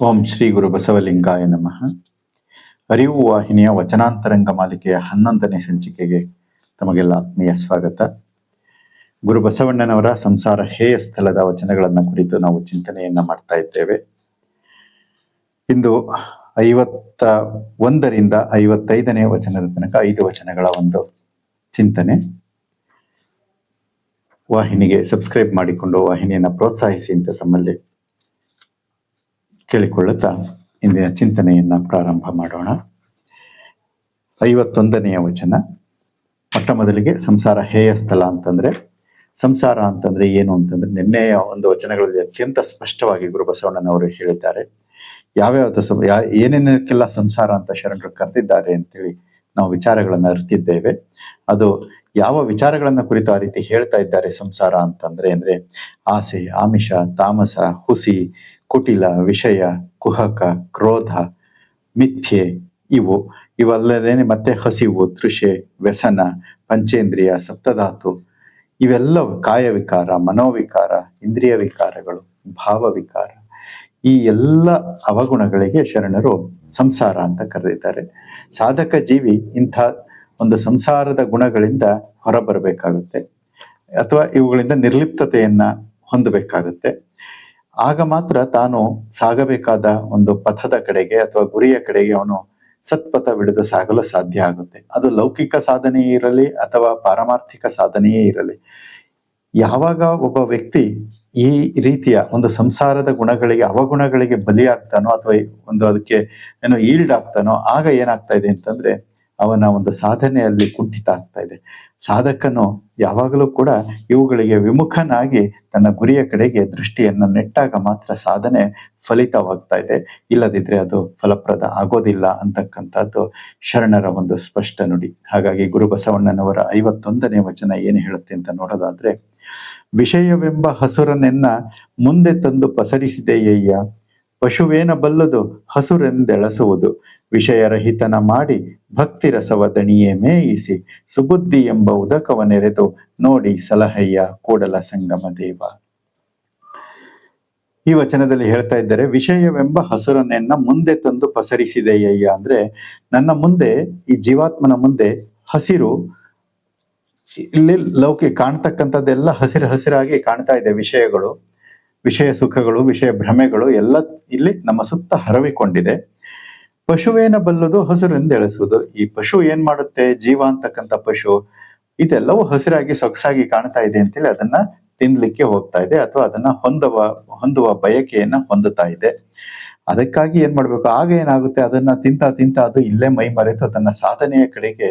ಓಂ ಶ್ರೀ ಗುರು ಬಸವಲಿಂಗಾಯ ನಮಃ. ಅರಿವು ವಾಹಿನಿಯ ವಚನಾಂತರಂಗ ಮಾಲಿಕೆಯ ಹನ್ನೊಂದನೇ ಸಂಚಿಕೆಗೆ ತಮಗೆಲ್ಲ ಆತ್ಮೀಯ ಸ್ವಾಗತ. ಗುರು ಬಸವಣ್ಣನವರ ಸಂಸಾರ ಹೇಯ ಸ್ಥಳದ ವಚನಗಳನ್ನು ಕುರಿತು ನಾವು ಚಿಂತನೆಯನ್ನ ಮಾಡ್ತಾ ಇದ್ದೇವೆ. ಇಂದು ಐವತ್ತ ಒಂದರಿಂದ ಐವತ್ತೈದನೇ ವಚನದ ತನಕ ಐದು ವಚನಗಳ ಒಂದು ಚಿಂತನೆ. ವಾಹಿನಿಗೆ ಸಬ್ಸ್ಕ್ರೈಬ್ ಮಾಡಿಕೊಂಡು ವಾಹಿನಿಯನ್ನು ಪ್ರೋತ್ಸಾಹಿಸಿ ಅಂತ ತಮ್ಮಲ್ಲಿ ಕೇಳಿಕೊಳ್ಳುತ್ತಾ ಇಂದಿನ ಚಿಂತನೆಯನ್ನ ಪ್ರಾರಂಭ ಮಾಡೋಣ. ಐವತ್ತೊಂದನೆಯ ವಚನ. ಮೊಟ್ಟ ಮೊದಲಿಗೆ ಸಂಸಾರ ಹೇಯ ಸ್ಥಳ ಅಂತಂದ್ರೆ, ಸಂಸಾರ ಅಂತಂದ್ರೆ ಏನು ಅಂತಂದ್ರೆ ನಿನ್ನೆಯ ಒಂದು ವಚನಗಳಲ್ಲಿ ಅತ್ಯಂತ ಸ್ಪಷ್ಟವಾಗಿ ಗುರು ಬಸವಣ್ಣನವರು ಹೇಳಿದ್ದಾರೆ. ಯಾವ್ಯಾವ ಏನೇನಕ್ಕೆಲ್ಲ ಸಂಸಾರ ಅಂತ ಶರಣರು ಕರೆದಿದ್ದಾರೆ ಅಂತೇಳಿ ನಾವು ವಿಚಾರಗಳನ್ನು ಅರಿತಿದ್ದೇವೆ. ಅದು ಯಾವ ವಿಚಾರಗಳನ್ನ ಕುರಿತು ಆ ರೀತಿ ಹೇಳ್ತಾ ಇದ್ದಾರೆ ಸಂಸಾರ ಅಂತಂದ್ರೆ, ಅಂದ್ರೆ ಆಸೆ, ಆಮಿಷ, ತಾಮಸ, ಹುಸಿ ಕುಟಿಲ, ವಿಷಯ, ಕುಹಕ, ಕ್ರೋಧ, ಮಿಥ್ಯೆ ಇವು. ಇವಲ್ಲದೇನೆ ಮತ್ತೆ ಹಸಿವು, ತೃಷೆ, ವ್ಯಸನ, ಪಂಚೇಂದ್ರಿಯ, ಸಪ್ತಧಾತು. ಇವೆಲ್ಲ ಕಾಯವಿಕಾರ, ಮನೋವಿಕಾರ ಇಂದ್ರಿಯ ವಿಕಾರಗಳು ಭಾವವಿಕಾರ. ಈ ಎಲ್ಲ ಅವಗುಣಗಳಿಗೆ ಶರಣರು ಸಂಸಾರ ಅಂತ ಕರೆದಿದ್ದಾರೆ. ಸಾಧಕ ಜೀವಿ ಇಂಥ ಒಂದು ಸಂಸಾರದ ಗುಣಗಳಿಂದ ಹೊರಬರಬೇಕಾಗುತ್ತೆ. ಅಥವಾ ಇವುಗಳಿಂದ ನಿರ್ಲಿಪ್ತತೆಯನ್ನ ಹೊಂದಬೇಕಾಗುತ್ತೆ. ಆಗ ಮಾತ್ರ ತಾನು ಸಾಗಬೇಕಾದ ಒಂದು ಪಥದ ಕಡೆಗೆ ಅಥವಾ ಗುರಿಯ ಕಡೆಗೆ ಅವನು ಸತ್ಪಥ ಬಿಡದು ಸಾಗಲು ಸಾಧ್ಯ ಆಗುತ್ತೆ. ಅದು ಲೌಕಿಕ ಸಾಧನೆಯೇ ಇರಲಿ ಅಥವಾ ಪಾರಮಾರ್ಥಿಕ ಸಾಧನೆಯೇ ಇರಲಿ. ಯಾವಾಗ ಒಬ್ಬ ವ್ಯಕ್ತಿ ಈ ರೀತಿಯ ಒಂದು ಸಂಸಾರದ ಗುಣಗಳಿಗೆ, ಅವಗುಣಗಳಿಗೆ ಬಲಿಯಾಗ್ತಾನೋ ಅಥವಾ ಒಂದು ಅದಕ್ಕೆ ಏನೋ ಈಲ್ಡ್ ಆಗ್ತಾನೋ, ಆಗ ಏನಾಗ್ತಾ ಇದೆ ಅಂತಂದ್ರೆ ಅವನ ಒಂದು ಸಾಧನೆಯಲ್ಲಿ ಕುಂಠಿತ ಆಗ್ತಾ ಇದೆ. ಸಾಧಕನು ಯಾವಾಗಲೂ ಕೂಡ ಇವುಗಳಿಗೆ ವಿಮುಖನಾಗಿ ತನ್ನ ಗುರಿಯ ಕಡೆಗೆ ದೃಷ್ಟಿಯನ್ನು ನೆಟ್ಟಾಗ ಮಾತ್ರ ಸಾಧನೆ ಫಲಿತವಾಗ್ತಾ ಇದೆ. ಇಲ್ಲದಿದ್ರೆ ಅದು ಫಲಪ್ರದ ಆಗೋದಿಲ್ಲ ಅಂತಕ್ಕಂಥದ್ದು ಶರಣರ ಒಂದು ಸ್ಪಷ್ಟ ನುಡಿ. ಹಾಗಾಗಿ ಗುರು ಬಸವಣ್ಣನವರ ಐವತ್ತೊಂದನೇ ವಚನ ಏನು ಹೇಳುತ್ತೆ ಅಂತ ನೋಡೋದಾದ್ರೆ, ವಿಷಯವೆಂಬ ಹಸುರನೆನ್ನ ಮುಂದೆ ತಂದು ಪಸರಿಸಿದೆಯಯ್ಯ, ಪಶುವೇನ ಬಲ್ಲದು ಹಸುರೆಂದೆಳಸುವುದು. ವಿಷಯರಹಿತನ ಮಾಡಿ ಭಕ್ತಿ ರಸವ ದಣಿಯೇ ಮೇಯಿಸಿ ಸುಬುದ್ಧಿ ಎಂಬ ಉದಕವನೆರೆದು ನೋಡಿ ಸಲಹಯ್ಯ ಕೂಡಲ ಸಂಗಮ ದೇವ. ಈ ವಚನದಲ್ಲಿ ಹೇಳ್ತಾ ಇದ್ದಾರೆ, ವಿಷಯವೆಂಬ ಹಸುರನೆನ್ನ ಮುಂದೆ ತಂದು ಪಸರಿಸಿದೆಯಯ್ಯ ಅಂದ್ರೆ ನನ್ನ ಮುಂದೆ, ಈ ಜೀವಾತ್ಮನ ಮುಂದೆ ಹಸಿರು, ಇಲ್ಲಿ ಲೌಕಿ ಕಾಣ್ತಕ್ಕಂಥದ್ದೆಲ್ಲ ಹಸಿರು ಹಸಿರಾಗಿ ಕಾಣ್ತಾ ಇದೆ ವಿಷಯಗಳು. ವಿಷಯ ಸುಖಗಳು, ವಿಷಯ ಭ್ರಮೆಗಳು ಎಲ್ಲ ಇಲ್ಲಿ ನಮ್ಮ ಸುತ್ತ ಹರವಿಕೊಂಡಿದೆ. ಪಶುವೇನ ಬಲ್ಲದು ಹಸುರೆಂದು ಎಳಿಸುವುದು. ಈ ಪಶು ಏನ್ ಮಾಡುತ್ತೆ? ಜೀವ ಅಂತಕ್ಕಂಥ ಪಶು, ಇದೆಲ್ಲವೂ ಹಸಿರಾಗಿ ಸೊಗಸಾಗಿ ಕಾಣ್ತಾ ಇದೆ ಅಂತೇಳಿ ಅದನ್ನ ತಿನ್ಲಿಕ್ಕೆ ಹೋಗ್ತಾ ಇದೆ ಅಥವಾ ಅದನ್ನ ಹೊಂದುವ ಹೊಂದುವ ಬಯಕೆಯನ್ನ ಹೊಂದುತ್ತಾ ಇದೆ. ಅದಕ್ಕಾಗಿ ಏನ್ ಮಾಡ್ಬೇಕು? ಆಗ ಏನಾಗುತ್ತೆ? ಅದನ್ನ ತಿಂತ ತಿಂತ ಅದು ಇಲ್ಲೇ ಮೈ ಮರೆತು ಅದನ್ನ ಸಾಧನೆಯ ಕಡೆಗೆ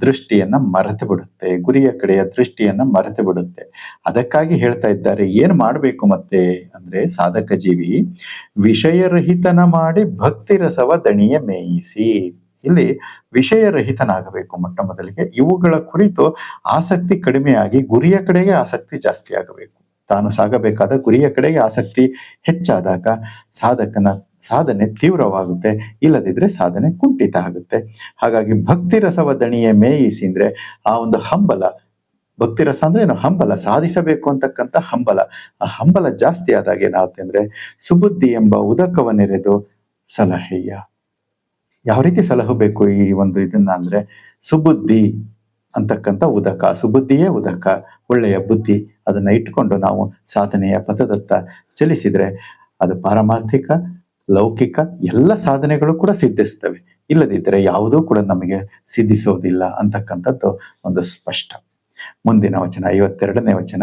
ದೃಷ್ಟಿಯನ್ನ ಮರೆತು ಬಿಡುತ್ತೆ, ಗುರಿಯ ಕಡೆಯ ದೃಷ್ಟಿಯನ್ನ ಮರೆತು ಬಿಡುತ್ತೆ. ಅದಕ್ಕಾಗಿ ಹೇಳ್ತಾ ಇದ್ದಾರೆ, ಏನ್ ಮಾಡಬೇಕು ಮತ್ತೆ? ಅಂದ್ರೆ ಸಾಧಕ ಜೀವಿ, ವಿಷಯರಹಿತನ ಮಾಡಿ ಭಕ್ತಿ ರಸವ ದಣಿಯ ಮೇಯಿಸಿ. ಇಲ್ಲಿ ವಿಷಯರಹಿತನಾಗಬೇಕು ಮೊಟ್ಟ ಮೊದಲಿಗೆ. ಇವುಗಳ ಕುರಿತು ಆಸಕ್ತಿ ಕಡಿಮೆಯಾಗಿ ಗುರಿಯ ಕಡೆಗೆ ಆಸಕ್ತಿ ಜಾಸ್ತಿ ಆಗಬೇಕು. ತಾನು ಸಾಗಬೇಕಾದ ಗುರಿಯ ಕಡೆಗೆ ಆಸಕ್ತಿ ಹೆಚ್ಚಾದಾಗ ಸಾಧಕನ ಸಾಧನೆ ತೀವ್ರವಾಗುತ್ತೆ, ಇಲ್ಲದಿದ್ರೆ ಸಾಧನೆ ಕುಂಠಿತ ಆಗುತ್ತೆ. ಹಾಗಾಗಿ ಭಕ್ತಿ ರಸವ ದಣಿಯೇ ಮೇಯಿಸಿ ಅಂದ್ರೆ ಆ ಒಂದು ಹಂಬಲ ಭಕ್ತಿ ರಸ ಅಂದ್ರೆ ಏನು? ಹಂಬಲ, ಸಾಧಿಸಬೇಕು ಅಂತಕ್ಕಂಥ ಹಂಬಲ. ಆ ಹಂಬಲ ಜಾಸ್ತಿ ಆದಾಗ ಏನಾಗುತ್ತೆ ಅಂದ್ರೆ ಸುಬುದ್ಧಿ ಎಂಬ ಉದಕವನ್ನೆರೆದು ಸಲಹೆಯ. ಯಾವ ರೀತಿ ಸಲಹಬೇಕು ಈ ಒಂದು ಇದನ್ನ ಅಂದ್ರೆ ಸುಬುದ್ಧಿ ಅಂತಕ್ಕಂಥ ಉದಕ, ಸುಬುದ್ಧಿಯೇ ಉದಕ, ಒಳ್ಳೆಯ ಬುದ್ಧಿ, ಅದನ್ನ ಇಟ್ಟುಕೊಂಡು ನಾವು ಸಾಧನೆಯ ಪಥದತ್ತ ಚಲಿಸಿದ್ರೆ ಅದು ಪಾರಮಾರ್ಥಿಕ ಲೌಕಿಕ ಎಲ್ಲ ಸಾಧನೆಗಳು ಕೂಡ ಸಿದ್ಧಿಸ್ತವೆ. ಇಲ್ಲದಿದ್ದರೆ ಯಾವುದೂ ಕೂಡ ನಮಗೆ ಸಿದ್ಧಿಸೋದಿಲ್ಲ ಅಂತಕ್ಕಂಥದ್ದು ಒಂದು ಸ್ಪಷ್ಟ. ಮುಂದಿನ ವಚನ, ಐವತ್ತೆರಡನೇ ವಚನ.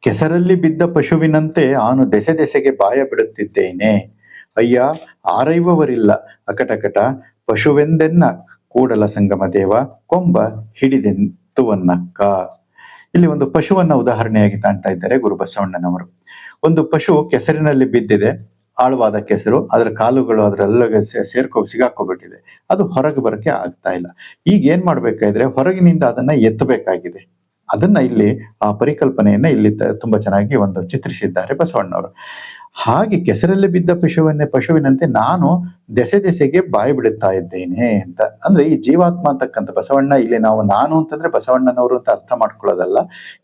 ಕೆಸರಲ್ಲಿ ಬಿದ್ದ ಪಶುವಿನಂತೆ ಆನು ದೆಸೆ ದೆಸೆಗೆ ಬಾಯ ಬಿಡುತ್ತಿದ್ದೇನೆ. ಅಯ್ಯ, ಆರೈವವರಿಲ್ಲ. ಅಕಟಕಟ, ಪಶುವೆಂದೆನ್ನ ಕೂಡಲ ಸಂಗಮ ದೇವ, ಕೊಂಬ ಹಿಡಿದೆಂತುವನ್ನಕ್ಕ ಇಲ್ಲಿ ಒಂದು ಪಶುವನ್ನ ಉದಾಹರಣೆಯಾಗಿ ಕಾಣ್ತಾ ಇದ್ದಾರೆ ಗುರುಬಸವಣ್ಣನವರು ಒಂದು ಪಶು ಕೆಸರಿನಲ್ಲಿ ಬಿದ್ದಿದೆ. ಆಳವಾದ ಕೆಸರು, ಅದರ ಕಾಲುಗಳು ಅದರೆಲ್ಲ ಸೇರ್ಕೋ ಸಿಗಾಕೋಬಿಟ್ಟಿದೆ ಅದು ಹೊರಗೆ ಬರಕ್ಕೆ ಆಗ್ತಾ ಇಲ್ಲ. ಈಗ ಏನ್ ಮಾಡ್ಬೇಕಾದ್ರೆ ಹೊರಗಿನಿಂದ ಅದನ್ನ ಎತ್ತಬೇಕಾಗಿದೆ. ಅದನ್ನ ಇಲ್ಲಿ ಆ ಪರಿಕಲ್ಪನೆಯನ್ನ ಇಲ್ಲಿ ತುಂಬಾ ಚೆನ್ನಾಗಿ ಒಂದು ಚಿತ್ರಿಸಿದ್ದಾರೆ ಬಸವಣ್ಣವರು. ಹಾಗೆ ಕೆಸರಲ್ಲಿ ಬಿದ್ದ ಪಶುವನ್ನೇ ಪಶುವಿನಂತೆ ನಾನು ದೆಸೆ ದೆಸೆಗೆ ಬಾಯಿ ಬಿಡುತ್ತಾ ಇದ್ದೇನೆ ಅಂತ. ಅಂದ್ರೆ ಈ ಜೀವಾತ್ಮ ಅಂತಕ್ಕಂಥ ಬಸವಣ್ಣ, ಇಲ್ಲಿ ನಾವು ನಾನು ಅಂತಂದ್ರೆ ಬಸವಣ್ಣನವರು ಅಂತ ಅರ್ಥ ಮಾಡ್ಕೊಳ್ಳೋದಲ್ಲ.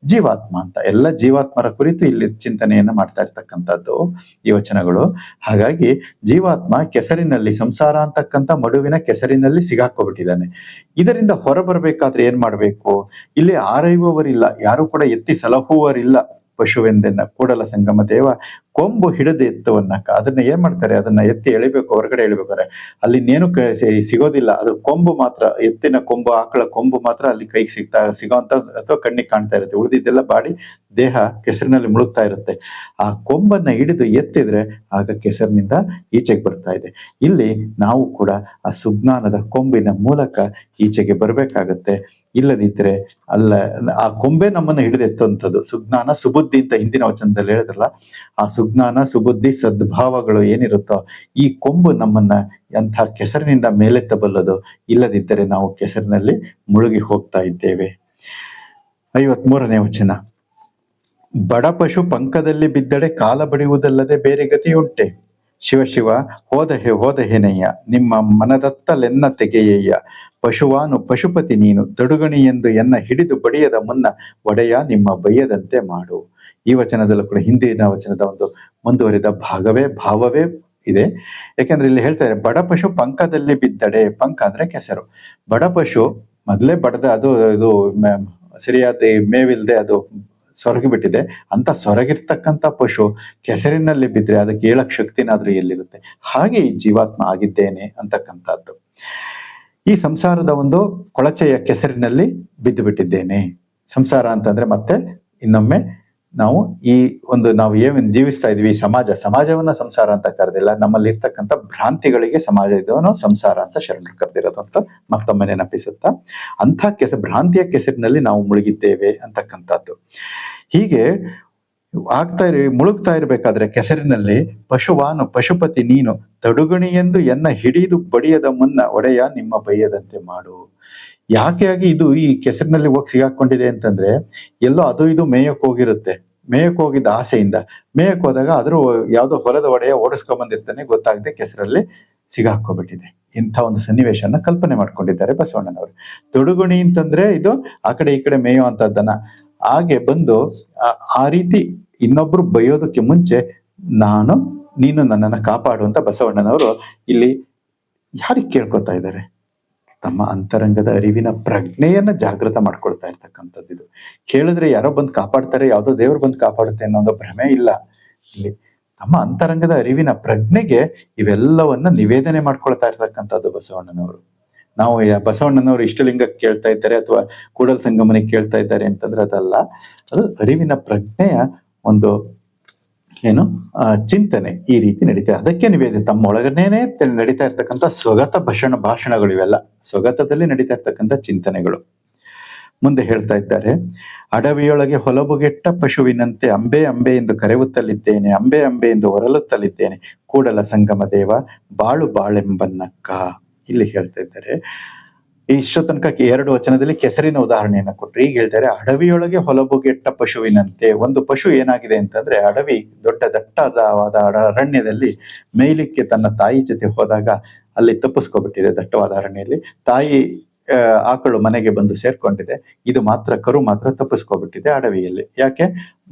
ಜೀವಾತ್ಮ ಅಂತ. ಎಲ್ಲ ಜೀವಾತ್ಮರ ಕುರಿತು ಇಲ್ಲಿ ಚಿಂತನೆಯನ್ನು ಮಾಡ್ತಾ ಇರ್ತಕ್ಕಂಥದ್ದು ಈ ವಚನಗಳು. ಹಾಗಾಗಿ ಜೀವಾತ್ಮ ಕೆಸರಿನಲ್ಲಿ, ಸಂಸಾರ ಅಂತಕ್ಕಂಥ ಮಡುವಿನ ಕೆಸರಿನಲ್ಲಿ ಸಿಗಾಕೋಬಿಟ್ಟಿದ್ದಾನೆ ಇದರಿಂದ ಹೊರಬರಬೇಕಾದ್ರೆ ಏನ್ ಮಾಡ್ಬೇಕು? ಇಲ್ಲಿ ಆರೈಯುವವರಿಲ್ಲ ಯಾರು ಕೂಡ ಎತ್ತಿ ಸಲಹುವರಿಲ್ಲ ಪಶುವೆಂದೆನ್ನ. ಕೂಡಲ ಸಂಗಮ ದೇವ ಕೊಂಬು ಹಿಡಿದು ಎತ್ತವನ್ನ ಅದನ್ನ ಏನ್ ಮಾಡ್ತಾರೆ? ಅದನ್ನ ಎತ್ತಿ ಎಳಿಬೇಕು, ಹೊರಗಡೆ ಎಳಿಬೇಕಾರೆ ಅಲ್ಲಿ ಇನ್ನೇನು ಸಿಗೋದಿಲ್ಲ. ಅದ್ರ ಕೊಂಬು ಮಾತ್ರ, ಎತ್ತಿನ ಕೊಂಬು, ಆಕಳ ಕೊಂಬು ಮಾತ್ರ ಅಲ್ಲಿ ಕೈಗೆ ಸಿಗ್ತಾ, ಸಿಗೋಂತ ಅಥವಾ ಕಣ್ಣಿಗೆ ಕಾಣ್ತಾ ಇರುತ್ತೆ. ಉಳಿದಿದ್ದೆಲ್ಲ ಬಾಡಿ ದೇಹ ಕೆಸರಿನಲ್ಲಿ ಮುಳುಗ್ತಾ ಇರುತ್ತೆ. ಆ ಕೊಂಬನ್ನ ಹಿಡಿದು ಎತ್ತಿದ್ರೆ ಆಗ ಕೆಸರಿನಿಂದ ಈಚೆಗೆ ಬರ್ತಾ ಇದೆ. ಇಲ್ಲಿ ನಾವು ಕೂಡ ಆ ಸುಜ್ಞಾನದ ಕೊಂಬಿನ ಮೂಲಕ ಈಚೆಗೆ ಬರ್ಬೇಕಾಗತ್ತೆ. ಇಲ್ಲದಿದ್ರೆ ಅಲ್ಲ, ಆ ಕೊಂಬೆ ನಮ್ಮನ್ನ ಹಿಡಿದೆತ್ತುವಂಥದ್ದು ಸುಜ್ಞಾನ, ಸುಬುದ್ಧಿ ಅಂತ ಹಿಂದಿನ ವಚನದಲ್ಲಿ ಹೇಳಿದ್ರಲ್ಲ, ಆ ಸುಜ್ಞಾನ, ಸುಬುದ್ಧಿ, ಸದ್ಭಾವಗಳು ಏನಿರುತ್ತೋ ಈ ಕೊಂಬು ನಮ್ಮನ್ನ ಎಂಥ ಕೆಸರಿನಿಂದ ಮೇಲೆತ್ತಬಲ್ಲದು ಇಲ್ಲದಿದ್ದರೆ ನಾವು ಕೆಸರಿನಲ್ಲಿ ಮುಳುಗಿ ಹೋಗ್ತಾ ಇದ್ದೇವೆ. ಐವತ್ಮೂರನೇ ವಚನ. ಬಡ ಪಶು ಪಂಕದಲ್ಲಿ ಬಿದ್ದಡೆ ಕಾಲ ಬಡಿಯುವುದಲ್ಲದೆ ಬೇರೆ ಗತಿಯುಂಟೆ. ಶಿವ ಶಿವ ಹೋದಹೆ ಹೋದಹೆನಯ್ಯ ನಿಮ್ಮ ಮನದತ್ತಲೆನ್ನ ತೆಗೆಯಯ್ಯ. ಪಶುವಾನು ಪಶುಪತಿ ನೀನು ತಡುಗಣಿ ಎಂದು ಎನ್ನ ಹಿಡಿದು ಬಡಿಯದ ಮುನ್ನ ಒಡೆಯ ನಿಮ್ಮ ಬೈಯದಂತೆ ಮಾಡು. ಈ ವಚನದಲ್ಲೂ ಕೂಡ ಹಿಂದಿನ ವಚನದ ಒಂದು ಮುಂದುವರಿದ ಭಾಗವೇ, ಭಾವವೇ ಇದೆ. ಯಾಕೆಂದ್ರೆ ಇಲ್ಲಿ ಹೇಳ್ತಾರೆ ಬಡ ಪಶು ಪಂಕದಲ್ಲಿ ಬಿದ್ದಡೆ. ಪಂಕ ಅಂದ್ರೆ ಕೆಸರು. ಬಡ ಪಶು ಮೊದಲೇ ಬಡದ, ಅದು, ಇದು ಸರಿಯಾದ ಮೇವಿಲ್ದೆ ಅದು ಸೊರಗಿ ಬಿಟ್ಟಿದೆ. ಅಂತ ಸೊರಗಿರ್ತಕ್ಕಂಥ ಪಶು ಕೆಸರಿನಲ್ಲಿ ಬಿದ್ದರೆ ಅದಕ್ಕೆ ಏಳಕ್ ಶಕ್ತಿನಾದ್ರೂ ಎಲ್ಲಿರುತ್ತೆ? ಹಾಗೆ ಈ ಜೀವಾತ್ಮ ಆಗಿದ್ದೇನೆ ಅಂತಕ್ಕಂಥದ್ದು. ಈ ಸಂಸಾರದ ಒಂದು ಕೊಳಚೆಯ ಕೆಸರಿನಲ್ಲಿ ಬಿದ್ದು ಬಿಟ್ಟಿದ್ದೇನೆ ಸಂಸಾರ ಅಂತಂದ್ರೆ ಮತ್ತೆ ಇನ್ನೊಮ್ಮೆ ನಾವು ಈ ಒಂದು ನಾವು ಏನ್ ಜೀವಿಸ್ತಾ ಇದೀವಿ ಸಮಾಜ, ಸಮಾಜವನ್ನ ಸಂಸಾರ ಅಂತ ಕರೆದಿಲ್ಲ ನಮ್ಮಲ್ಲಿ ಇರ್ತಕ್ಕಂಥ ಭ್ರಾಂತಿಗಳಿಗೆ ಸಮಾಜ ಇದನ್ನು ಸಂಸಾರ ಅಂತ ಶರಣರು ಕರೆದಿರೋದು ಅಂತ ಮತ್ತೊಮ್ಮೆ ನೆನಪಿಸುತ್ತಾ, ಅಂಥ ಕೆಸ, ಭ್ರಾಂತಿಯ ಕೆಸರಿನಲ್ಲಿ ನಾವು ಮುಳುಗಿದ್ದೇವೆ ಅಂತಕ್ಕಂಥದ್ದು. ಹೀಗೆ ಆಗ್ತಾ ಇರಿ, ಮುಳುಗ್ತಾ ಇರಬೇಕಾದ್ರೆ ಕೆಸರಿನಲ್ಲಿ ಪಶುವಾನು, ಪಶುಪತಿ ನೀನು ತಡುಗಣಿ ಎಂದು ಎನ್ನ ಹಿಡಿದು ಬಡಿಯದ ಮುನ್ನ ಒಡೆಯ ನಿಮ್ಮ ಬೈಯದಂತೆ ಮಾಡು. ಯಾಕೆ ಆಗಿ ಇದು ಈ ಕೆಸರಿನಲ್ಲಿ ಹೋಗಿ ಸಿಗಾಕೊಂಡಿದೆ ಅಂತಂದ್ರೆ, ಎಲ್ಲೋ ಅದು ಇದು ಮೇಯಕ್ಕೆ ಹೋಗಿರುತ್ತೆ. ಮೇಯಕ್ಕೆ ಹೋಗಿದ್ದ ಆಸೆಯಿಂದ. ಮೇಯಕ್ ಹೋದಾಗ ಅದ್ರ ಯಾವ್ದೋ ಹೊಲದ ಒಡೆಯ ಓಡಿಸ್ಕೊಂಡ್ ಬಂದಿರ್ತಾನೆ ಗೊತ್ತಾಗದೆ ಕೆಸರಲ್ಲಿ ಸಿಗಾಕೋಬಿಟ್ಟಿದೆ ಇಂಥ ಒಂದು ಸನ್ನಿವೇಶನ ಕಲ್ಪನೆ ಮಾಡ್ಕೊಂಡಿದ್ದಾರೆ ಬಸವಣ್ಣನವರು. ತೊಡುಗುಣಿ ಅಂತಂದ್ರೆ ಇದು ಆ ಕಡೆ ಈ ಕಡೆ ಮೇಯೋ ಅಂತದ್ದನ್ನ. ಹಾಗೆ ಬಂದು ಆ- ರೀತಿ ಇನ್ನೊಬ್ರು ಬೈಯೋದಕ್ಕೆ ಮುಂಚೆ ನಾನು, ನೀನು ನನ್ನನ್ನು ಕಾಪಾಡು ಅಂತ ಬಸವಣ್ಣನವರು ಇಲ್ಲಿ ಯಾರಿಗೆ ಕೇಳ್ಕೊತಾ ಇದ್ದಾರೆ? ತಮ್ಮ ಅಂತರಂಗದ ಅರಿವಿನ ಪ್ರಜ್ಞೆಯನ್ನ ಜಾಗೃತ ಮಾಡ್ಕೊಳ್ತಾ ಇರ್ತಕ್ಕಂಥದ್ದು ಇದು. ಕೇಳಿದ್ರೆ ಯಾರೋ ಬಂದು ಕಾಪಾಡ್ತಾರೆ, ಯಾವುದೋ ದೇವ್ರು ಬಂದು ಕಾಪಾಡುತ್ತೆ ಅನ್ನೋ ಒಂದು ಭ್ರಮೆ ಇಲ್ಲ. ಇಲ್ಲಿ ತಮ್ಮ ಅಂತರಂಗದ ಅರಿವಿನ ಪ್ರಜ್ಞೆಗೆ ಇವೆಲ್ಲವನ್ನ ನಿವೇದನೆ ಮಾಡ್ಕೊಳ್ತಾ ಇರ್ತಕ್ಕಂಥದ್ದು ಬಸವಣ್ಣನವರು. ನಾವು ಬಸವಣ್ಣನವರು ಇಷ್ಟಲಿಂಗ ಕೇಳ್ತಾ ಇದ್ದಾರೆ ಅಥವಾ ಕೂಡಲ್ ಸಂಗಮನೆ ಕೇಳ್ತಾ ಇದ್ದಾರೆ ಅಂತಂದ್ರೆ ಅದಲ್ಲ. ಅದು ಅರಿವಿನ ಪ್ರಜ್ಞೆಯ ಒಂದು ಏನು? ಚಿಂತನೆ ಈ ರೀತಿ ನಡೀತಾ ಅದಕ್ಕೆ ನಿವೇದ ತಮ್ಮ ಒಳಗನೇನೆ ತೆ- ನಡೀತಾ ಇರ್ತಕ್ಕಂಥ ಸ್ವಗತ ಭಾಷಣ ಭಾಷಣಗಳು ಇವೆಲ್ಲ. ಸ್ವಗತದಲ್ಲಿ ನಡೀತಾ ಇರ್ತಕ್ಕಂಥ ಚಿಂತನೆಗಳು. ಮುಂದೆ ಹೇಳ್ತಾ ಇದ್ದಾರೆ, ಅಡವಿಯೊಳಗೆ ಹೊಲಬುಗೆಟ್ಟ ಪಶುವಿನಂತೆ ಅಂಬೆ ಅಂಬೆ ಎಂದು ಕರೆಯುತ್ತಲಿದ್ದೇನೆ, ಅಂಬೆ ಅಂಬೆ ಎಂದು ಹೊರಲುತ್ತಲಿದ್ದೇನೆ ಕೂಡಲ ಸಂಗಮ ದೇವ, ಬಾಳು ಬಾಳೆಂಬನ್ನಕ್ಕ ಇಲ್ಲಿ ಹೇಳ್ತಾ ಇದ್ದಾರೆ ಇಷ್ಟು ತನಕ ಎರಡು ವಚನದಲ್ಲಿ ಕೆಸರಿನ ಉದಾಹರಣೆಯನ್ನ ಕೊಟ್ರು. ಈಗ ಹೇಳ್ತಾರೆ, ಅಡವಿಯೊಳಗೆ ಹೊಲಬುಗೆಟ್ಟ ಪಶುವಿನಂತೆ ಒಂದು ಪಶು ಏನಾಗಿದೆ ಅಂತಂದ್ರೆ, ಅಡವಿ ದೊಡ್ಡ ದಟ್ಟವಾದ ಅರಣ್ಯದಲ್ಲಿ ಮೇಲಿಕ್ಕೆ ತನ್ನ ತಾಯಿ ಜೊತೆ ಹೋದಾಗ ಅಲ್ಲಿ ತಪ್ಪಿಸ್ಕೊಬಿಟ್ಟಿದೆ ದಟ್ಟವಾದ ಅರಣ್ಯದಲ್ಲಿ. ತಾಯಿ ಆಕಳು ಮನೆಗೆ ಬಂದು ಸೇರ್ಕೊಂಡಿದೆ. ಇದು ಮಾತ್ರ ಕರು ಮಾತ್ರ ತಪ್ಪಿಸ್ಕೊಬಿಟ್ಟಿದೆ ಅಡವಿಯಲ್ಲಿ. ಯಾಕೆ?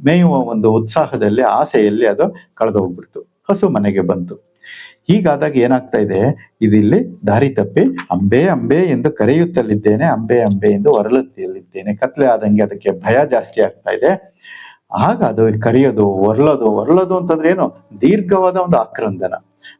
ಮೇಯುವ ಒಂದು ಉತ್ಸಾಹದಲ್ಲಿ, ಆಸೆಯಲ್ಲಿ ಅದು ಕಳೆದು ಹೋಗ್ಬಿಡ್ತು ಹಸು ಮನೆಗೆ ಬಂತು. ಹೀಗಾದಾಗ ಏನಾಗ್ತಾ ಇದೆ? ಇದಿಲ್ಲಿ ದಾರಿ ತಪ್ಪಿ ಅಂಬೆ ಅಂಬೆ ಎಂದು ಕರೆಯುತ್ತಲಿದ್ದೇನೆ, ಅಂಬೆ ಅಂಬೆ ಎಂದು ಹೊರಳುತ್ತಲಿದ್ದೇನೆ ಕತ್ಲೆ ಆದಂಗೆ ಅದಕ್ಕೆ ಭಯ ಜಾಸ್ತಿ ಆಗ್ತಾ ಇದೆ. ಆಗ ಅದು ಕರೆಯೋದು, ಒರ್ಲೋದು ಒರ್ಲೋದು ಅಂತಂದ್ರೆ ಏನು? ದೀರ್ಘವಾದ ಒಂದು ಆಕ್ರಂದನ.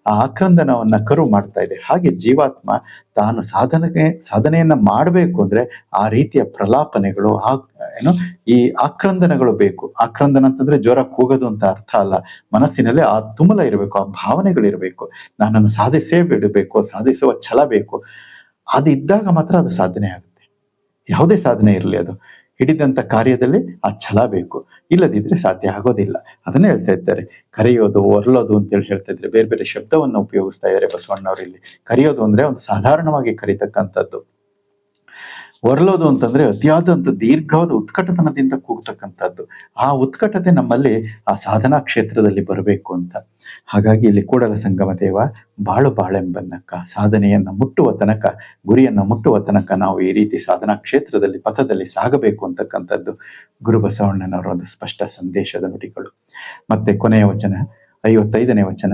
ಆ ಆಕ್ರಂದನವನ್ನ ಕರು ಮಾಡ್ತಾ ಇದೆ. ಹಾಗೆ ಜೀವಾತ್ಮ ತಾನು ಸಾಧನೆ, ಸಾಧನೆಯನ್ನ ಮಾಡಬೇಕು ಅಂದ್ರೆ ಆ ರೀತಿಯ ಪ್ರಲಾಪನೆಗಳು ಆ ಏನು? ಈ ಆಕ್ರಂದನಗಳು ಬೇಕು. ಆಕ್ರಂದನ ಅಂತಂದ್ರೆ ಜ್ವರ ಕೂಗೋದು ಅಂತ ಅರ್ಥ ಅಲ್ಲ. ಮನಸ್ಸಿನಲ್ಲಿ ಆ ತುಮಲ ಇರಬೇಕು, ಆ ಭಾವನೆಗಳಿರಬೇಕು ನಾನನ್ನು ಸಾಧಿಸೇ ಬಿಡಬೇಕು, ಸಾಧಿಸುವ ಛಲ ಬೇಕು. ಅದು ಇದ್ದಾಗ ಮಾತ್ರ ಅದು ಸಾಧನೆ ಆಗುತ್ತೆ. ಯಾವುದೇ ಸಾಧನೆ ಇರಲಿ ಅದು. ಹಿಡಿದಂತ ಕಾರ್ಯದಲ್ಲಿ ಆ ಛಲ ಬೇಕು. ಇಲ್ಲದಿದ್ರೆ ಸಾಧ್ಯ ಆಗೋದಿಲ್ಲ. ಅದನ್ನೇ ಹೇಳ್ತಾ ಇದ್ದಾರೆ. ಕರೆಯೋದು, ಒರ್ಲೋದು ಅಂತೇಳಿ ಹೇಳ್ತಾ ಇದ್ರೆ ಬೇರೆ ಬೇರೆ ಶಬ್ದವನ್ನು ಉಪಯೋಗಿಸ್ತಾ ಇದ್ದಾರೆ ಬಸವಣ್ಣವರು ಇಲ್ಲಿ. ಕರೆಯೋದು ಅಂದ್ರೆ ಒಂದು ಸಾಧಾರಣವಾಗಿ ಕರೀತಕ್ಕಂಥದ್ದು. ಹೊರಲೋದು ಅಂತಂದ್ರೆ ಅತಿಯಾದಂತ ದೀರ್ಘವಾದ ಉತ್ಕಟತನದಿಂದ ಕೂಗ್ತಕ್ಕಂಥದ್ದು. ಆ ಉತ್ಕಟತೆ ನಮ್ಮಲ್ಲಿ ಆ ಸಾಧನಾ ಕ್ಷೇತ್ರದಲ್ಲಿ ಬರಬೇಕು ಅಂತ. ಹಾಗಾಗಿ ಇಲ್ಲಿ ಕೂಡಲ ಸಂಗಮ ದೇವ, ಬಾಳು ಬಾಳೆಂಬನ್ನಕ್ಕ ಸಾಧನೆಯನ್ನ ಮುಟ್ಟುವ ತನಕ, ಗುರಿಯನ್ನ ಮುಟ್ಟುವ ತನಕ ನಾವು ಈ ರೀತಿ ಸಾಧನಾ ಕ್ಷೇತ್ರದಲ್ಲಿ, ಪಥದಲ್ಲಿ ಸಾಗಬೇಕು ಅಂತಕ್ಕಂಥದ್ದು ಗುರು ಬಸವಣ್ಣನವರ ಒಂದು ಸ್ಪಷ್ಟ ಸಂದೇಶದ ನುಡಿಗಳು. ಮತ್ತೆ ಕೊನೆಯ ವಚನ, ಐವತ್ತೈದನೇ ವಚನ,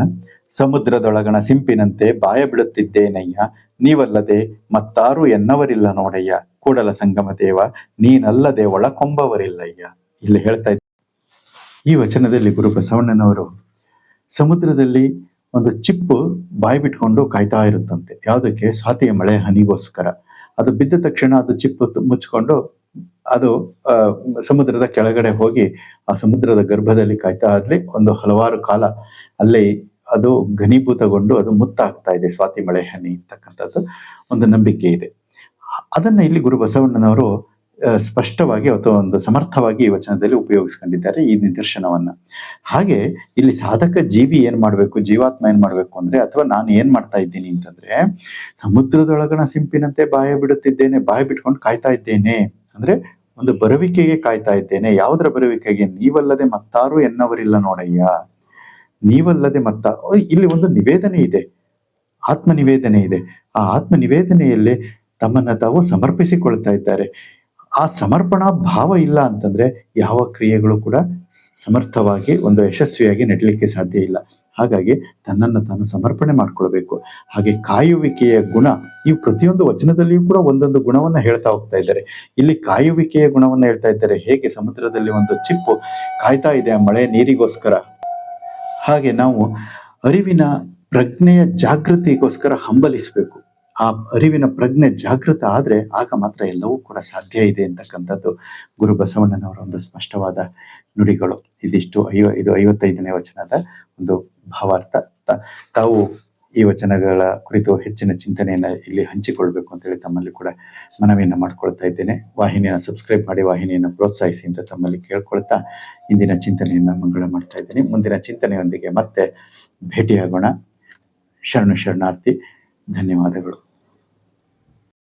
ಸಮುದ್ರದೊಳಗಣ ಸಿಂಪಿನಂತೆ ಬಾಯ ಬಿಡುತ್ತಿದ್ದೇನಯ್ಯ ನೀವಲ್ಲದೆ ಮತ್ತಾರು ಎನ್ನವರಿಲ್ಲ ನೋಡಯ್ಯ ಕೂಡಲ ಸಂಗಮ ದೇವ, ನೀನಲ್ಲದೆ ಒಳಕೊಂಬವರಿಲ್ಲಯ್ಯ. ಇಲ್ಲಿ ಹೇಳ್ತಾ ಇದ್ದ ಈ ವಚನದಲ್ಲಿ ಗುರು ಬಸವಣ್ಣನವರು ಸಮುದ್ರದಲ್ಲಿ ಒಂದು ಚಿಪ್ಪು ಬಾಯಿ ಬಿಟ್ಕೊಂಡು ಕಾಯ್ತಾ ಇರುತ್ತಂತೆ. ಯಾವುದಕ್ಕೆ? ಸ್ವಾತಿಯ ಮಳೆ ಹನಿಗೋಸ್ಕರ. ಅದು ಬಿದ್ದ ತಕ್ಷಣ ಅದು ಚಿಪ್ಪು ಮುಚ್ಕೊಂಡು ಅದು ಸಮುದ್ರದ ಕೆಳಗಡೆ ಹೋಗಿ ಆ ಸಮುದ್ರದ ಗರ್ಭದಲ್ಲಿ ಕಾಯ್ತಾ ಆದ್ಲಿ ಒಂದು ಹಲವಾರು ಕಾಲ ಅಲ್ಲೇ ಅದು ಘನೀಭೂತಗೊಂಡು ಅದು ಮುತ್ತಾಗ್ತಾ ಇದೆ. ಸ್ವಾತಿ ಮಳೆ ಹನಿ ಅಂತಕ್ಕಂಥದ್ದು ಒಂದು ನಂಬಿಕೆ ಇದೆ. ಅದನ್ನ ಇಲ್ಲಿ ಗುರು ಬಸವಣ್ಣನವರು ಸ್ಪಷ್ಟವಾಗಿ ಅಥವಾ ಒಂದು ಸಮರ್ಥವಾಗಿ ಈ ವಚನದಲ್ಲಿ ಉಪಯೋಗಿಸ್ಕೊಂಡಿದ್ದಾರೆ ಈ ನಿದರ್ಶನವನ್ನ. ಹಾಗೆ ಇಲ್ಲಿ ಸಾಧಕ ಜೀವಿ ಏನ್ ಮಾಡ್ಬೇಕು, ಜೀವಾತ್ಮ ಏನ್ ಮಾಡ್ಬೇಕು ಅಂದ್ರೆ, ಅಥವಾ ನಾನು ಏನ್ ಮಾಡ್ತಾ ಇದ್ದೀನಿ ಅಂತಂದ್ರೆ, ಸಮುದ್ರದೊಳಗಣ ಸಿಂಪಿನಂತೆ ಬಾಯ ಬಿಡುತ್ತಿದ್ದೇನೆ, ಬಾಯ ಬಿಟ್ಕೊಂಡು ಕಾಯ್ತಾ ಇದ್ದೇನೆ ಅಂದ್ರೆ ಒಂದು ಬರುವಿಕೆಗೆ ಕಾಯ್ತಾ ಇದ್ದೇನೆ. ಯಾವುದರ ಬರುವಿಕೆಗೆ? ನೀವಲ್ಲದೆ ಮತ್ತಾರು ಎನ್ನವರಿಲ್ಲ ನೋಡಯ್ಯ. ನೀವಲ್ಲದೆ ಮತ್ತ ಇಲ್ಲಿ ಒಂದು ನಿವೇದನೆ ಇದೆ. ಆತ್ಮ ನಿವೇದನೆ ಇದೆ. ಆ ಆತ್ಮ ನಿವೇದನೆಯಲ್ಲಿ ತಮ್ಮನ್ನ ತಾವು ಸಮರ್ಪಿಸಿಕೊಳ್ತಾ ಇದ್ದಾರೆ. ಆ ಸಮರ್ಪಣಾ ಭಾವ ಇಲ್ಲ ಅಂತಂದ್ರೆ ಯಾವ ಕ್ರಿಯೆಗಳು ಕೂಡ ಸಮರ್ಥವಾಗಿ ಒಂದು ಯಶಸ್ವಿಯಾಗಿ ನಡೀಲಿಕ್ಕೆ ಸಾಧ್ಯ ಇಲ್ಲ. ಹಾಗಾಗಿ ತನ್ನನ್ನು ತಾನು ಸಮರ್ಪಣೆ ಮಾಡ್ಕೊಳ್ಬೇಕು. ಹಾಗೆ ಕಾಯುವಿಕೆಯ ಗುಣ, ಈ ಪ್ರತಿಯೊಂದು ವಚನದಲ್ಲಿಯೂ ಕೂಡ ಒಂದೊಂದು ಗುಣವನ್ನ ಹೇಳ್ತಾ ಹೋಗ್ತಾ ಇದ್ದಾರೆ. ಇಲ್ಲಿ ಕಾಯುವಿಕೆಯ ಗುಣವನ್ನ ಹೇಳ್ತಾ ಇದ್ದಾರೆ. ಹೇಗೆ ಸಮುದ್ರದಲ್ಲಿ ಒಂದು ಚಿಪ್ಪು ಕಾಯ್ತಾ ಇದೆ ಆ ಮಳೆ ನೀರಿಗೋಸ್ಕರ. ಹಾಗೆ ನಾವು ಅರಿವಿನ ಪ್ರಜ್ಞೆಯ ಜಾಗೃತಿಗೋಸ್ಕರ ಹಂಬಲಿಸಬೇಕು. ಆ ಅರಿವಿನ ಪ್ರಜ್ಞೆ ಜಾಗೃತ ಆದರೆ ಆಗ ಮಾತ್ರ ಎಲ್ಲವೂ ಕೂಡ ಸಾಧ್ಯ ಇದೆ ಅಂತಕ್ಕಂಥದ್ದು ಗುರು ಬಸವಣ್ಣನವರ ಒಂದು ಸ್ಪಷ್ಟವಾದ ನುಡಿಗಳು. ಇದಿಷ್ಟು ಐವ, ಇದು ಐವತ್ತೈದನೇ ವಚನದ ಒಂದು ಭಾವಾರ್ಥ. ತಾವು ಈ ವಚನಗಳ ಕುರಿತು ಹೆಚ್ಚಿನ ಚಿಂತನೆಯನ್ನ ಇಲ್ಲಿ ಹಂಚಿಕೊಳ್ಬೇಕು ಅಂತೇಳಿ ತಮ್ಮಲ್ಲಿ ಕೂಡ ಮನವಿಯನ್ನು ಮಾಡ್ಕೊಳ್ತಾ ಇದ್ದೇನೆ. ವಾಹಿನಿಯನ್ನು ಸಬ್ಸ್ಕ್ರೈಬ್ ಮಾಡಿ, ವಾಹಿನಿಯನ್ನು ಪ್ರೋತ್ಸಾಹಿಸಿ ಅಂತ ತಮ್ಮಲ್ಲಿ ಕೇಳ್ಕೊಳ್ತಾ ಇಂದಿನ ಚಿಂತನೆಯನ್ನ ಮಂಗಳ ಮಾಡ್ತಾ ಇದ್ದೀನಿ. ಮುಂದಿನ ಚಿಂತನೆಯೊಂದಿಗೆ ಮತ್ತೆ ಭೇಟಿಯಾಗೋಣ. ಶರಣು ಶರಣಾರ್ಥಿ, ಧನ್ಯವಾದಗಳು.